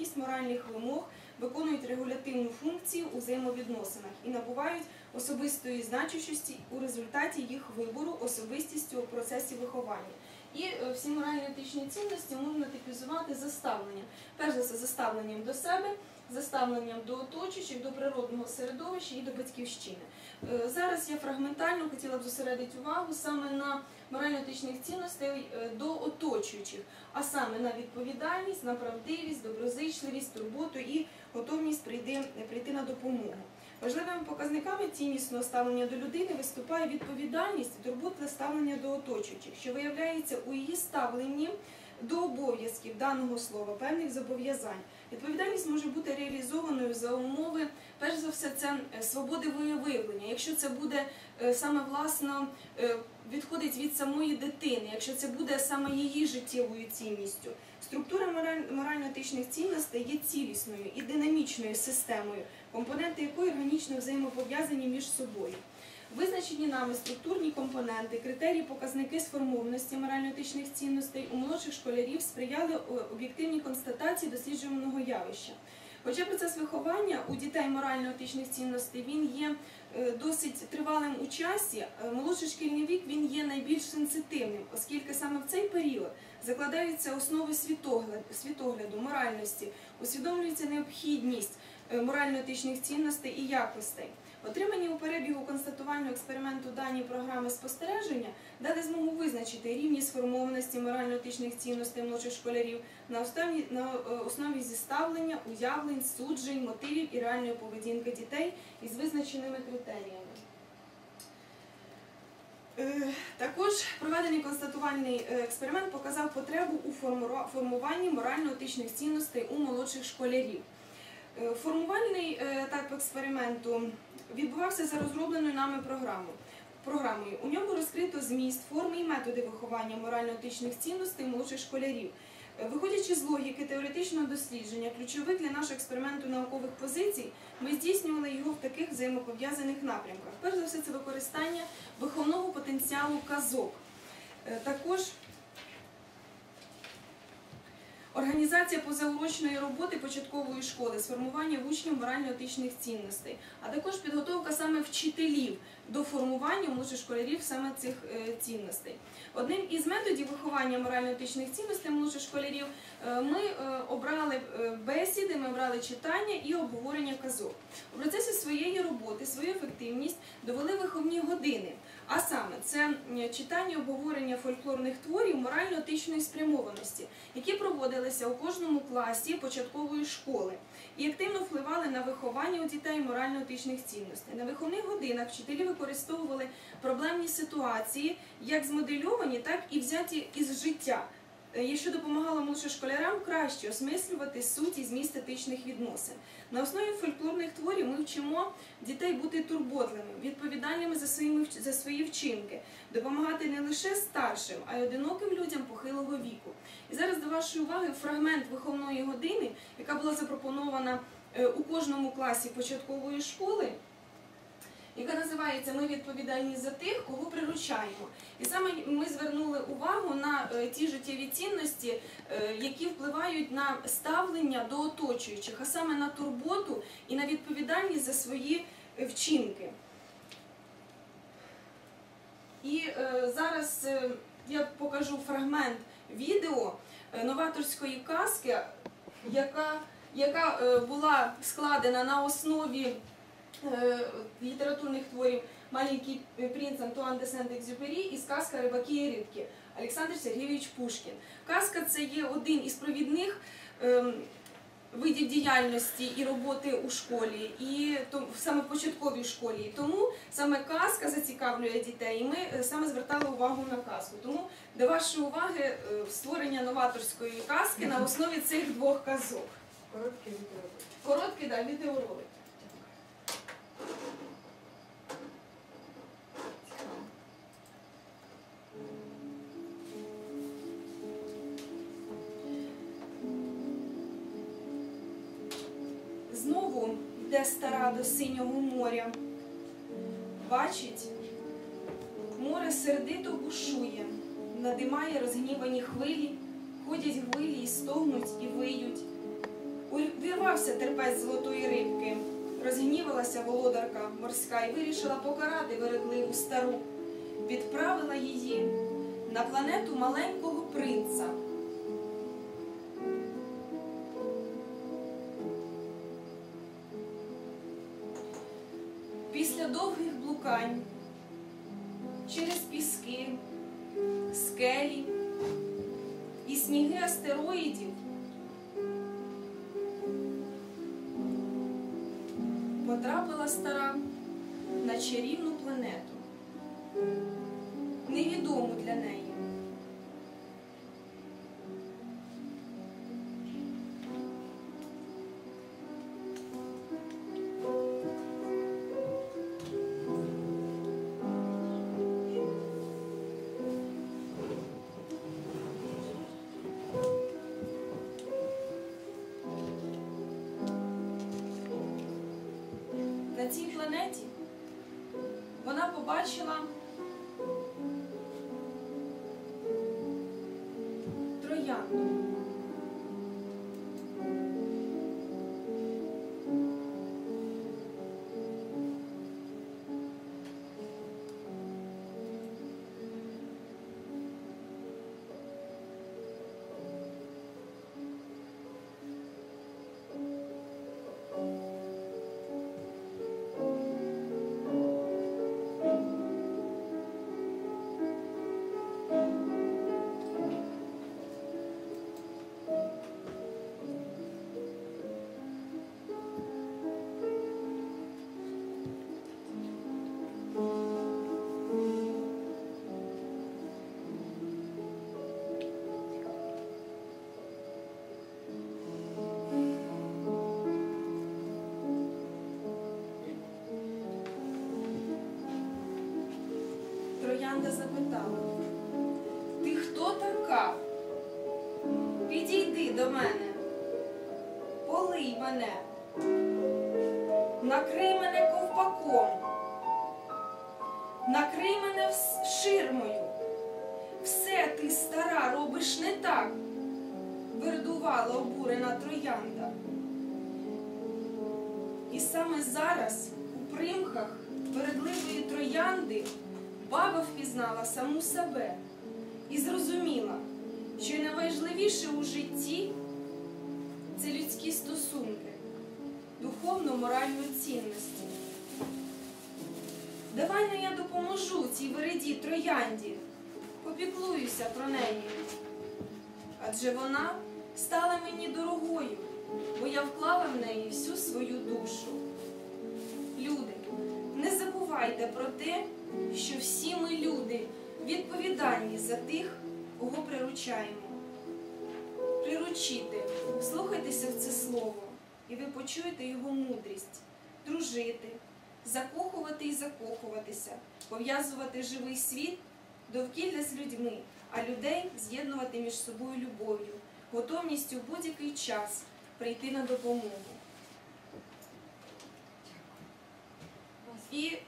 відповідність моральних вимог, виконують регулятивну функцію у взаємовідносинах і набувають особистої значущості у результаті їх вибору особистістю у процесі виховання. І е, всі морально-етичні цінності можна типізувати за ставленням. Перш за все, за ставленням до себе, за ставленням до оточуючих, до природного середовища і до батьківщини. Е, Зараз я фрагментально хотіла б зосередити увагу саме на морально-етичних цінностей е, до оточуючих, а саме на відповідальність, на правдивість, доброзичливість, турботу і готовність прийти, прийти на допомогу. Важливими показниками ціннісного ставлення до людини виступає відповідальність і турботливе ставлення до оточуючих, що виявляється у її ставленні до обов'язків даного слова, певних зобов'язань. Відповідальність може бути реалізованою за умови, перш за все, це е, свободи виявлення. Якщо це буде е, саме власно е, відходить від самої дитини, якщо це буде саме її життєвою цінністю. Структура мораль- морально-етичних цінностей є цілісною і динамічною системою, компоненти якої органічно взаємопов'язані між собою. Визначені нами структурні компоненти, критерії, показники сформованості морально-етичних цінностей у молодших школярів сприяли е, об'єктивній констатації досліджуваного явища. Хоча процес виховання у дітей морально-етичних цінностей він є е, досить тривалим у часі, е, молодший шкільний вік він є найбільш сенситивним, оскільки саме в цей період закладаються основи світогляду, світогляду моральності, усвідомлюється необхідність морально-етичних цінностей і якостей. Отримані у перебігу констатувального експерименту дані програми спостереження дали змогу визначити рівні сформованості морально-етичних цінностей молодших школярів на основі, на е, основі зіставлення, уявлень, суджень, мотивів і реальної поведінки дітей із визначеними критеріями. Е, Також проведений констатувальний е, експеримент показав потребу у формуванні морально-етичних цінностей у молодших школярів. Е, Формувальний е, етап експерименту відбувався за розробленою нами програмою. Програмою у ньому розкрито зміст, форми і методи виховання морально-етичних цінностей молодших школярів. Е, Виходячи з логіки теоретичного дослідження, ключових для нашого експерименту наукових позицій, ми здійснювали його в таких взаємопов'язаних напрямках. Перш за все, це використання виховного потенціалу казок. Також Організація позаурочної роботи початкової школи, сформування в учнів морально-етичних цінностей, а також підготовка саме вчителів до формування молодших школярів саме цих е, цінностей. Одним із методів виховання морально-етичних цінностей молодших школярів е, ми е, обрали бесіди, ми обрали читання і обговорення казок. У процесі своєї роботи свою ефективність довели виховні години. А саме це читання обговорення фольклорних творів морально-етичної спрямованості, які проводилися у кожному класі початкової школи і активно впливали на виховання у дітей морально-етичних цінностей. На виховних годинах вчителі використовували проблемні ситуації, як змодельовані, так і взяті із життя. Е, Що допомагало молодшим школярам краще осмислювати суть і зміст етичних відносин. На основі фольклорних творів ми вчимо дітей бути турботливими, відповідальними за, своїми, за свої вчинки, допомагати не лише старшим, а й одиноким людям похилого віку. І зараз до вашої уваги фрагмент виховної години, яка була запропонована е, у кожному класі початкової школи. Яка називається Ми відповідальні за тих, кого приручаємо. І саме ми звернули увагу на е, ті життєві цінності, е, які впливають на ставлення до оточуючих, а саме на турботу і на відповідальність за свої е, вчинки. І зараз я покажу фрагмент відео новаторської казки, яка, яка була складена на основі е, літературних творів Маленький принц Антуан де Сент-Екзюпері і сказка Рибаки і рибки Олександр Сергійович Пушкін. Казка це є один із провідних ем, видів діяльності і роботи у школі, і саме в початковій школі. Тому саме казка зацікавлює дітей, і ми е, саме звертали увагу на казку. Тому до вашої уваги е, створення новаторської казки на основі цих двох казок. Короткий відео. Короткий да, відеоролик. Знову йде стара до синього моря. Бачить, море сердито бушує, надимає розгнівані хвилі, ходять хвилі і стогнуть і виють. Увірвався терпець золотої рибки, розгнівалася володарка морська і вирішила покарати вередливу стару. Відправила її на планету маленького принца. Після довгих блукань через піски, скелі і сніги астероїдів потрапила стара на чарівну планету, невідому для неї. Цій планеті вона побачила Троянда запитала, ти хто така? Підійди до мене, полий мене, накрий мене ковпаком, накрий мене ширмою. Все ти, стара, робиш не так, вердувала обурена троянда. І саме зараз, у примхах вередливої троянди, баба впізнала саму себе і зрозуміла, що найважливіше у житті це людські стосунки, духовно-моральної цінності. Давай ну я допоможу цій вереді троянді, попіклуюся про неї. Адже вона стала мені дорогою, бо я вклала в неї всю свою душу. Забувайте про те, що всі ми люди відповідальні за тих, кого приручаємо. Приручити, слухайтеся в це слово, і ви почуєте його мудрість, дружити, закохувати і закохуватися, пов'язувати живий світ довкілля з людьми, а людей з'єднувати між собою любов'ю, готовністю в будь-який час прийти на допомогу. І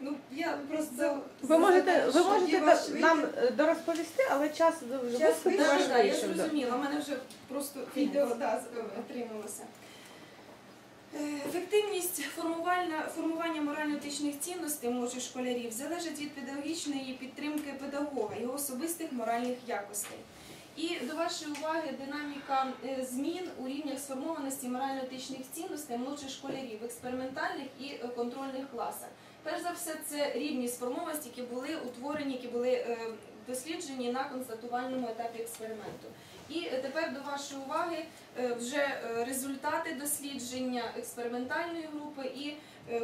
ну я просто Ви можете, ви можете нам е, дорозповісти, але час вже Час вийшов, ваш Да, я зрозуміла, у мене вже просто відео да, отрималося. Е, Ефективність формування, формування морально-етичних цінностей молодших школярів залежить від педагогічної підтримки педагога, його особистих моральних якостей. І до вашої уваги динаміка е, змін у рівнях сформованості морально-етичних цінностей молодших школярів в експериментальних і контрольних класах. Перш за все, це рівні сформованості, які були утворені, які були е, досліджені на констатувальному етапі експерименту. І е, тепер до вашої уваги вже результати дослідження експериментальної групи і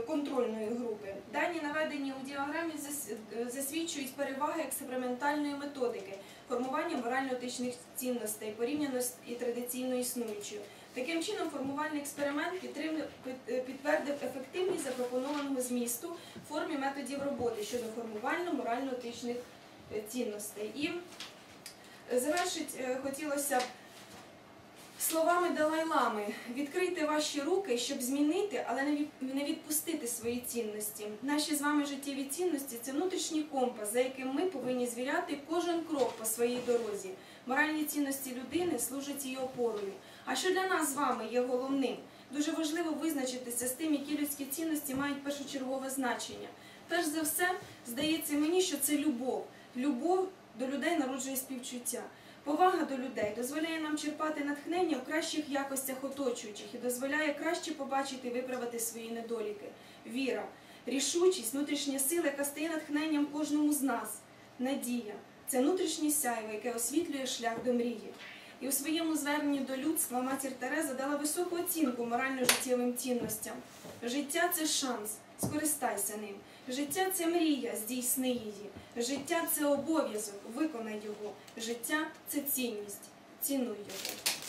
контрольної групи. Дані наведені у діаграмі е, засвідчують переваги експериментальної методики формування морально-етичних цінностей порівняно з і традиційно існуючою. Таким чином, формувальний експеримент е, підтвердив ефективність запропонованого змісту в формі методів роботи щодо формування морально-етичних е, цінностей. І е, завершить е, хотілося б словами Далай-Лами відкрийте ваші руки, щоб змінити, але не відпустити свої цінності. Наші з вами життєві цінності це внутрішній компас, за яким ми повинні звіряти кожен крок по своїй дорозі. Моральні цінності людини служать її опорою. А що для нас з вами є головним? Дуже важливо визначитися з тим, які людські цінності мають першочергове значення. Перш за все, здається мені, що це любов. Любов до людей народжує співчуття. Повага до людей дозволяє нам черпати натхнення в кращих якостях оточуючих і дозволяє краще побачити і виправити свої недоліки. Віра, рішучість, внутрішня сила, яка стає натхненням кожному з нас. Надія це внутрішнє сяйво, яке освітлює шлях до мрії. І у своєму зверненні до людства матір Тереза дала високу оцінку морально-життєвим цінностям. Життя це шанс, скористайся ним. Життя це мрія, здійсни її. Життя це обов'язок, виконай його. Життя це цінність, цінуй його.